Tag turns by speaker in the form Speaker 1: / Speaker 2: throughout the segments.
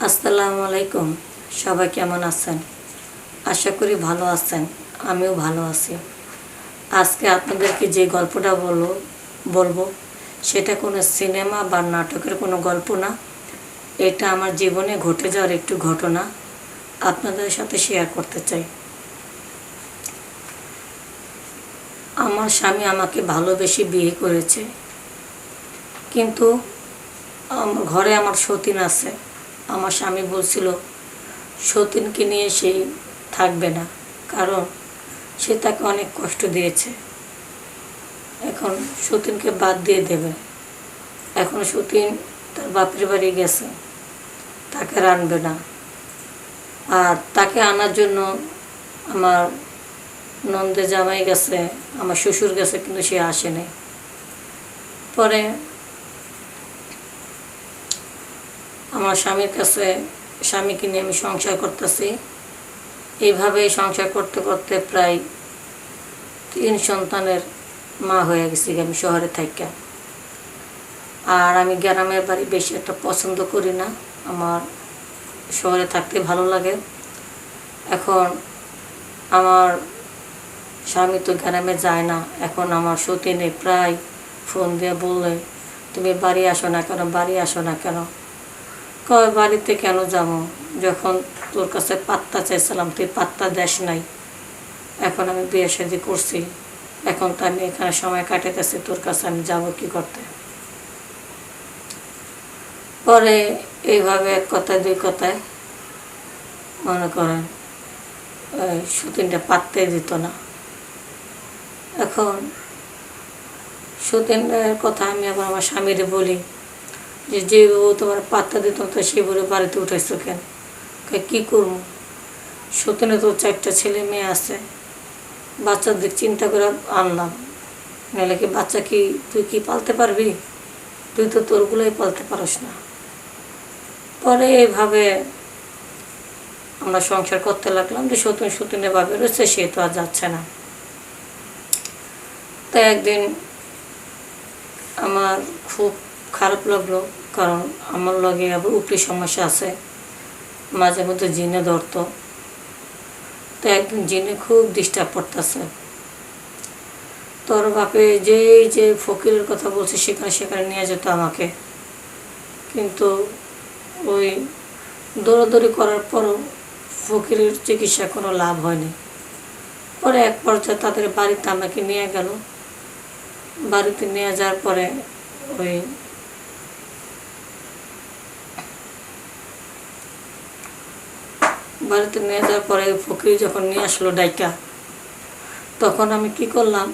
Speaker 1: আসসালামু আলাইকুম। সবাই কেমন আছেন? আশা করি ভালো আছেন। আমিও ভালো আছি। আজকে আপনাদেরকে যে গল্পটা বলব বলব, সেটা কোনো সিনেমা বা নাটকের কোনো গল্প না। এটা আমার জীবনে ঘটে যাওয়ার একটু ঘটনা। আপনাদের সাথে শেয়ার করতে চাই। আমার স্বামী আমাকে ভালোবেসে বিয়ে করেছে। কিন্তু আমার ঘরে আমার সতীন আছে। আমার স্বামী বলছিল, সতীনকে নিয়ে সে থাকবে না, কারণ সে তাকে অনেক কষ্ট দিয়েছে। এখন সতীনকে বাদ দিয়ে দেবে। এখন সতীন তার বাপের বাড়ি গেছে, তাকে রানবে না। আর তাকে আনার জন্য আমার নন্দে জামাই গেছে, আমার শ্বশুর গেছে, কিন্তু সে আসেনি পরে আমার স্বামীর কাছে স্বামীকে নিয়ে আমি সংসার করতেছি। এইভাবে সংসার করতে করতে প্রায় তিন সন্তানের মা হয়ে গেছি আমি শহরে থাকা আর আমি গ্রামের বাড়ি বেশি একটা পছন্দ করি না। আমার শহরে থাকতে ভালো লাগে। এখন আমার স্বামী তো গ্রামে যায় না। এখন আমার সতীনে প্রায় ফোন দিয়ে বললে, তুমি বাড়ি আসো না কেন? বাড়ি আসো না কেন? কয় বাড়িতে কেন যাব? যখন তোর কাছে পাত্তা চাইছিলাম, তুই পাত্তা দেশ নাই। এখন আমি বিয়ে শাদি করছি। এখন তো আমি এখানে সময় কাটাতেছি তোর কাছে আমি যাব কি করতে? পরে এইভাবে এক কথায়, দুই কথায় মনে করেন সতীনটা পাত্তাই দিত না। এখন সতীনের কথা আমি আবার আমার স্বামীরে বলি যে যে বউ তোমার পাত্তা দিত, তো সে বলে বাড়িতে উঠাইছো কেন? কী করব? সতীনে তো চারটা ছেলে মেয়ে আছে, বাচ্চাদের চিন্তা করে আনলাম। নাহলে কি বাচ্চা কি তুই কি পালতে পারবি? তুই তো তোরগুলোই পালতে পারস না। পরে এইভাবে আমরা সংসার করতে লাগলাম যে সতীন সতীনে ভাবে রয়েছে, সে তো আর যাচ্ছে না। তো একদিন আমার খুব খারাপ লাগল, কারণ আমার লগে আবার উপরি সমস্যা আছে। মাঝে মধ্যে জিনে ধরতো। তো একদিন জিনে খুব ডিস্টার্ব করতেছে। তোর বাপে যে যে ফকিরের কথা বলছে, সেখানে সেখানে নিয়ে যেত আমাকে। কিন্তু ওই দৌড়াদৌড়ি করার পরও ফকিরের চিকিৎসা কোনো লাভ হয়নি। পরে এক পর্যায়ে তাদের বাড়িতে আমাকে নিয়ে গেল। বাড়িতে নিয়ে যাওয়ার পরে ওই বাড়িতে নিয়ে যাওয়ার পরে ফকির যখন নিয়ে আসলো ডাইকা, তখন আমি কি করলাম,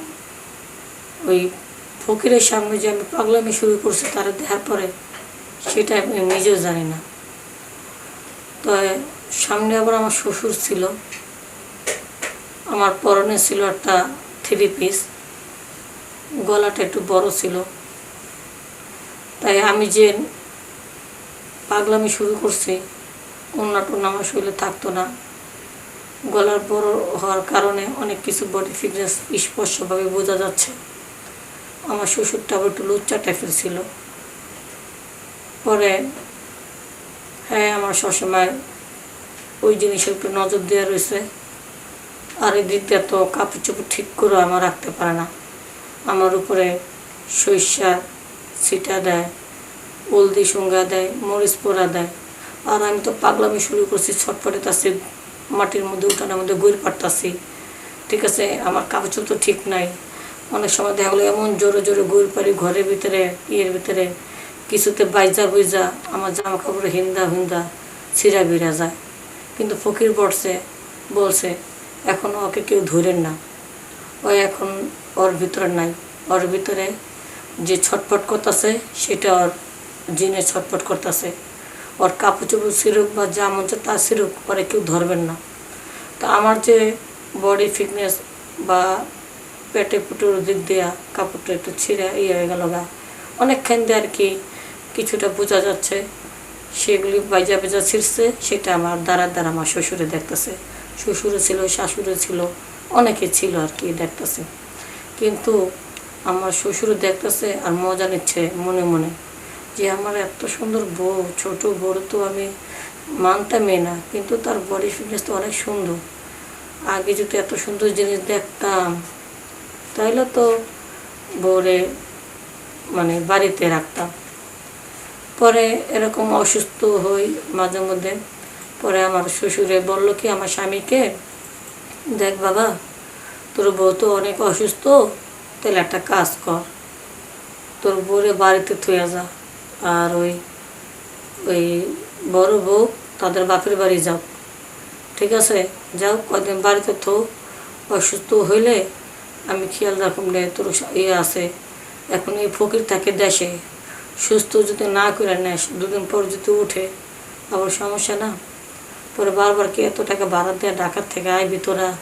Speaker 1: ওই ফকিরের সামনে যে আমি পাগলামি শুরু করছি তারা দেখার পরে সেটা আমি নিজেও জানি না। তো সামনে আবার আমার শ্বশুর ছিল, আমার পরনে ছিল একটা থ্রি পিস গলাটা একটু বড় ছিল। তাই আমি যে পাগলামি শুরু করছি অন্য টন্য আমার শরীরে থাকতো না। গলার বড় হওয়ার কারণে অনেক কিছু বডি ফিটনেস স্পষ্টভাবে বোঝা যাচ্ছে। আমার শ্বশুরটা আবার একটু লুচ্চা টাইপের ছিল। পরে হ্যাঁ আমার সবসময় ওই জিনিসে একটু নজর দেওয়া রয়েছে। আর এই দিক দিয়ে তো কাপড় চোপড় ঠিক করে আমার রাখতে পারে না। আমার উপরে সরিষা ছিটা দেয়, হলদি সঙ্গা দেয়, মরিচ পোড়া দেয়। আর আমি তো পাগলামি শুরু করছি ছটপটে তাছি মাটির মধ্যে উঠানের মধ্যে গৈর পাটতাছি ঠিক আছে, আমার কাপড় তো ঠিক নাই। অনেক সময় দেখা গেলো এমন জোরে জোরে গৈর পারি ঘরের ভিতরে, ইয়ের ভিতরে, কিছুতে বাইজা বুইজা আমার জামা কাপড় হিন্দা হিন্দা ছিঁড়া বিড়া যায়। কিন্তু ফকির বসছে বলছে এখনও ওকে কেউ ধরেন না। ও এখন ওর ভিতরে নাই। ওর ভিতরে যে ছটফট করতেছে, সেটা ওর জিনে ছটফট করতেছে। ওর কাপড় চোপড় সিরুক বা যা মন তা সিরুক পরে কেউ ধরবেন না। তো আমার যে বডি ফিটনেস বা পেটে পুটোর দিক দেওয়া কাপড়টা একটু ছিঁড়ে ইয়ে হয়ে গেল গা। অনেকখান দিয়ে আর কি কিছুটা বোঝা যাচ্ছে, সেগুলি বাইজা বেজা ছিঁড়ছে, সেটা আমার দ্বারা দ্বারা আমার শ্বশুরে দেখতেছে। শ্বশুরে ছিল শাশুড়ে ছিল, অনেকে ছিল আর কি দেখতেছে। কিন্তু আমার শ্বশুরে দেখতেছে আর মজা নিচ্ছে মনে মনে। যে আমার এত সুন্দর বউ, ছোট বড় তো আমি মানতামই না, কিন্তু তার বডি ফিটনেস তো অনেক সুন্দর। আগে যদি এত সুন্দর জিনিস দেখতাম তাহলে তো বউরে মানে বাড়িতে রাখতাম। পরে এরকম অসুস্থ হই মাঝে মধ্যে, পরে আমার শ্বশুরে বলল কি, আমার স্বামীকে দেখ বাবা, তোর বউ তো অনেক অসুস্থ তাহলে একটা কাজ কর, তোর বউরে বাড়িতে থুয়ে যা। আর ওই ওই বড় বউ তাদের বাপের বাড়ি যাও। ঠিক আছে? যাও কদিন বাড়িতে থো। অসুস্থ হইলে আমি খেয়াল রাখুন রে তোর ইয়ে আছে। এখন এই ফকির থাকে দেশে। সুস্থ যদি না করে নেস, দুদিন পর যদি উঠে, আবার সমস্যা না? পরে বারবার কি এত টাকা ভাড়া দিয়ে ঢাকার থেকে আইবি তোরা?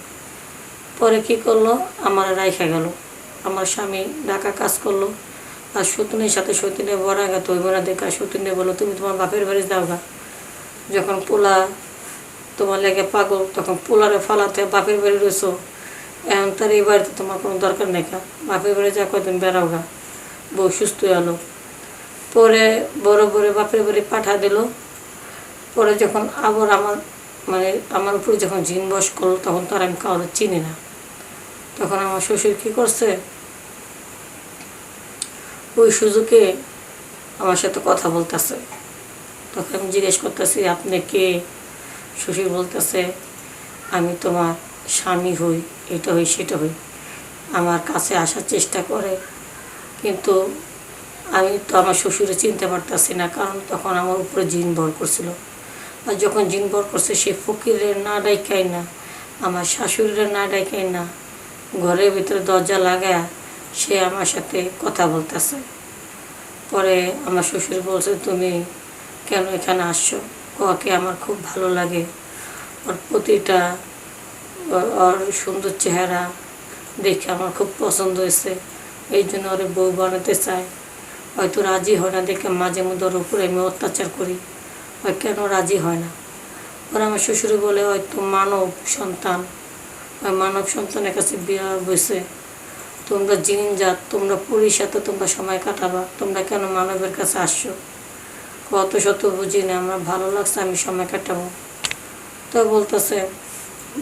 Speaker 1: পরে কি করল? আমার রাইখা গেল। আমার স্বামী ঢাকা কাজ করল। আর সতীনের সাথে সতীনে বড়া গা তো ওই দেখা সতীনে বলল তুমি তোমার বাপের বাড়ি যাও গা। যখন পোলা তোমার লেগে পাগল, তখন পোলারে ফালাতে বাপের বাড়ি রয়েছো। এখন তার এই বাড়িতে তোমার কোনো দরকার নেই গা। বাপের বাড়ি যা কদিন বেড়াও গা। বউ সুস্থ এলো। পরে বড় বড় বাপের বাড়ি পাঠা দিল। পরে যখন আবার আমার মানে আমার উপরে যখন জিন বস করল, তখন তো আর আমি কাউকে চিনি না। তখন আমার শ্বশুর কী করছে? ওই সুযোগে আমার সাথে কথা বলতেছে। তখন আমি জিজ্ঞেস করতেছি, আপনি কে? শ্বশুর বলতেছে, আমি তোমার স্বামী হই, এটা হই, সেটা হই। আমার কাছে আসার চেষ্টা করে, কিন্তু আমি তো আমার শ্বশুরে চিনতে পারতাছি না, কারণ তখন আমার উপরে জিন ভর করছিল। আর যখন জিন ভর করছে, সে ফকিরের না ডাইকাই না, আমার শাশুড়ির না ডাইকাই না, ঘরের ভিতরে দরজা লাগায় সে আমার সাথে কথা বলতেছে। পরে আমার শ্বশুর বলছে, তুমি কেন এখানে আসছো? ককে আমার খুব ভালো লাগে। ওর প্রতিটা, ওর- সুন্দর চেহারা দেখে আমার খুব পছন্দ হয়েছে। এই জন্য ওরে বউ বানাতে চায়। হয়তো রাজি হয় না দেখে মাঝে মধ্যে ওর উপরে আমি অত্যাচার করি। হয় কেন রাজি হয় না? ওরা আমার শ্বশুর বলে হয়তো মানব সন্তান। ওই মানব সন্তানের কাছে বিয়া বসে তোমরা জিন জাত তোমরা পুরীর সাথে তোমরা সময় কাটাবা, তোমরা কেন মানবের কাছে আসছো? কত শত বুঝি না, আমার ভালো লাগছে আমি সময় কাটাবো। তো বলতেছে,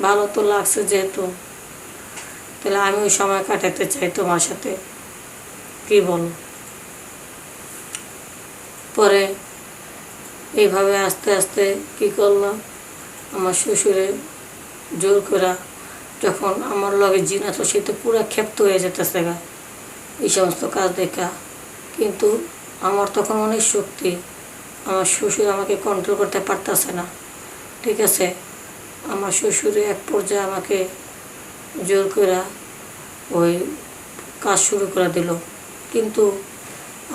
Speaker 1: ভালো তো লাগছে যেহেতু, তাহলে আমি ওই সময় কাটাতে চাই তোমার সাথে। কি বলো? পরে এইভাবে আস্তে আস্তে কি করলাম? আমার শ্বশুরে জোর করা যখন আমার লগে জিন আসলো সে তো পুরো ক্ষেপ্ত হয়ে যেতেছে গা। এই সমস্ত কাজ দেখা। কিন্তু আমার তখন অনেক শক্তি। আমার শ্বশুর আমাকে কন্ট্রোল করতে পারতেছে না। ঠিক আছে? আমার শ্বশুরে এক পর্যায়ে আমাকে জোর করে ওই কাজ শুরু করে দিল। কিন্তু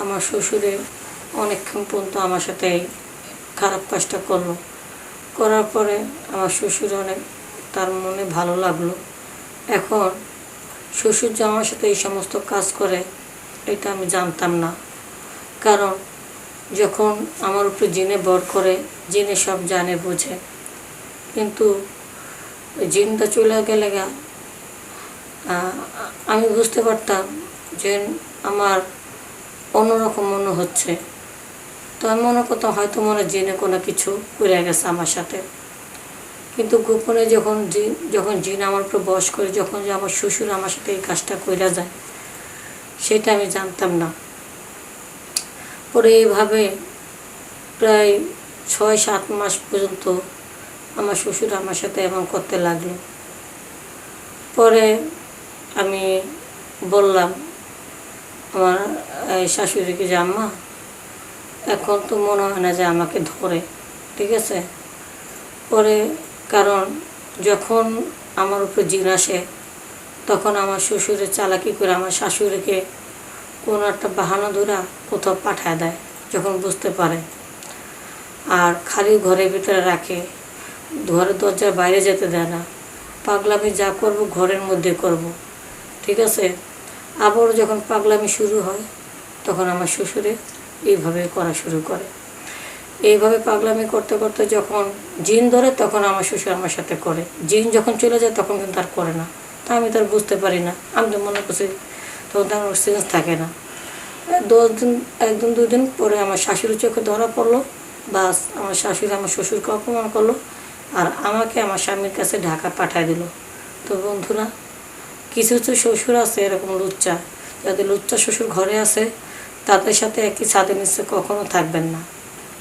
Speaker 1: আমার শ্বশুরে অনেকক্ষণ পর্যন্ত আমার সাথে খারাপ কাজটা করল। করার পরে আমার শ্বশুর অনেক তার মনে ভালো লাগল। এখন শ্বশুর যে আমার সাথে এই সমস্ত কাজ করে, এটা আমি জানতাম না। কারণ যখন আমার উপরে জিনে বর করে, জিনে সব জানে, বোঝে। কিন্তু জিনটা চলে গেলে গা আমি বুঝতে পারতাম যে আমার অন্যরকম মনে হচ্ছে। তো আমি মনে করতাম হয়তো মনে জিনে কোনো কিছু করে গেছে আমার সাথে। কিন্তু গোপনে যখন জিন যখন জিন আমার উপর বস করে, যখন যে আমার শ্বশুর আমার সাথে এই কাজটা কইরা যায়, সেটা আমি জানতাম না। পরে এইভাবে প্রায় ছয়, সাত মাস পর্যন্ত আমার শ্বশুর আমার সাথে এমন করতে লাগল। পরে আমি বললাম, আমার শাশুড়িকে যে আম্মা, এখন তো মনে হয় না যে আমাকে ধরে, ঠিক আছে? পরে কারণ যখন আমার উপর জিন আসে, তখন আমার শ্বশুরের চালাকি করে আমার শাশুড়িকে কোনো একটা বাহানা ধরা কোথাও পাঠায় দেয়, যখন বুঝতে পারে। আর খালি ঘরের ভিতরে রাখে ঘরের দরজার বাইরে যেতে দেয় না। পাগলামি যা করব ঘরের মধ্যে করব, ঠিক আছে? আবার যখন পাগলামি শুরু হয়, তখন আমার শ্বশুরে এইভাবে করা শুরু করে। এইভাবে পাগলামি করতে করতে যখন জিন ধরে, তখন আমার শ্বশুর আমার সাথে করে। জিন যখন চলে যায়, তখন কিন্তু আর করে না। তা আমি তার বুঝতে পারি না। আমি তো মনে করছি তখন তার সেন্স থাকে না। দশ দিন, একদিন দুদিন পরে আমার শাশুড়ির চোখে ধরা পড়ল। বাস, আমার শাশুড়ি আমার শ্বশুরকে অপমান করল আর আমাকে আমার স্বামীর কাছে ঢাকা পাঠায় দিল। তো বন্ধুরা, কিছু কিছু শ্বশুর আছে এরকম লুচ্চা। যাদের লুচ্চা শ্বশুর ঘরে আছে, তাদের সাথে একই ছাদের নিচে কখনো থাকবেন না।